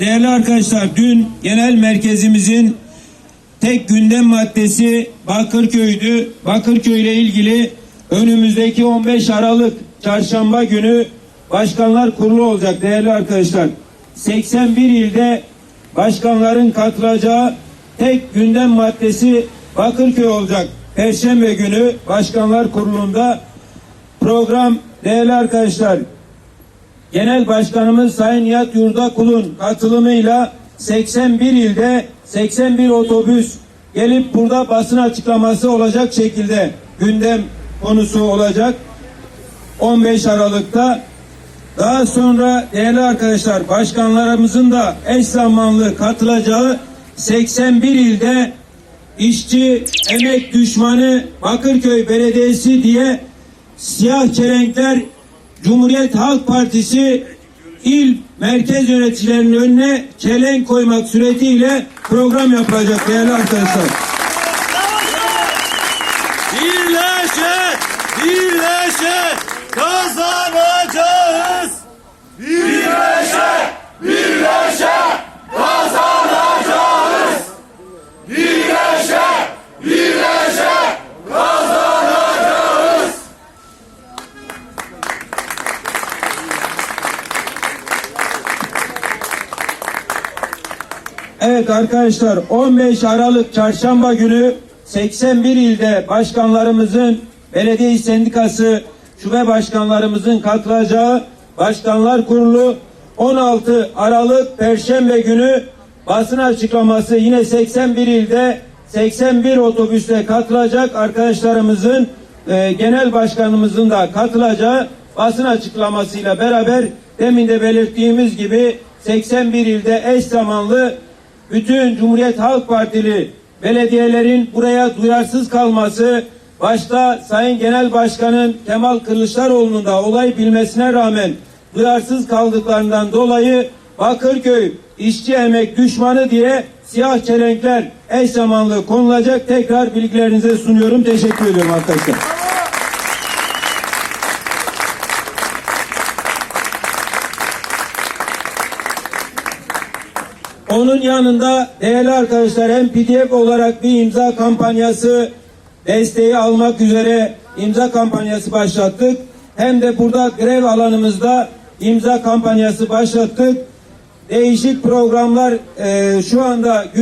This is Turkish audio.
değerli arkadaşlar dün genel merkezimizin tek gündem maddesi Bakırköy'dü. Bakırköy ile ilgili önümüzdeki 15 Aralık çarşamba günü başkanlar kurulu olacak değerli arkadaşlar. 81 ilde başkanların katılacağı tek gündem maddesi Bakırköy olacak. Perşembe günü başkanlar kurulunda program değerli arkadaşlar Genel Başkanımız Sayın Nihat Yurdakul'un katılımıyla 81 ilde 81 otobüs gelip burada basın açıklaması olacak şekilde gündem konusu olacak. 15 Aralık'ta daha sonra değerli arkadaşlar başkanlarımızın da eş zamanlı katılacağı 81 ilde işçi emek düşmanı Bakırköy Belediyesi diye siyah çelenkler Cumhuriyet Halk Partisi il merkez yöneticilerinin önüne çelenk koymak suretiyle program yapılacak değerli arkadaşlar. Birleşe, birleşe kazanacağız. Evet arkadaşlar 15 Aralık çarşamba günü 81 ilde başkanlarımızın belediye sendikası şube başkanlarımızın katılacağı başkanlar kurulu 16 Aralık perşembe günü basın açıklaması yine 81 ilde 81 otobüste katılacak arkadaşlarımızın e, genel başkanımızın da katılacağı basın açıklamasıyla beraber demin de belirttiğimiz gibi 81 ilde eş zamanlı bütün Cumhuriyet Halk Partili belediyelerin buraya duyarsız kalması başta Sayın Genel Başkan'ın Kemal Kılıçdaroğlu'nun da olay bilmesine rağmen duyarsız kaldıklarından dolayı Bakırköy işçi emek düşmanı diye siyah çelenkler eş zamanlı konulacak. Tekrar bilgilerinize sunuyorum. Teşekkür ediyorum arkadaşlar. Onun yanında değerli arkadaşlar hem PDF olarak bir imza kampanyası desteği almak üzere imza kampanyası başlattık. Hem de burada grev alanımızda imza kampanyası başlattık. Değişik programlar eee, şu anda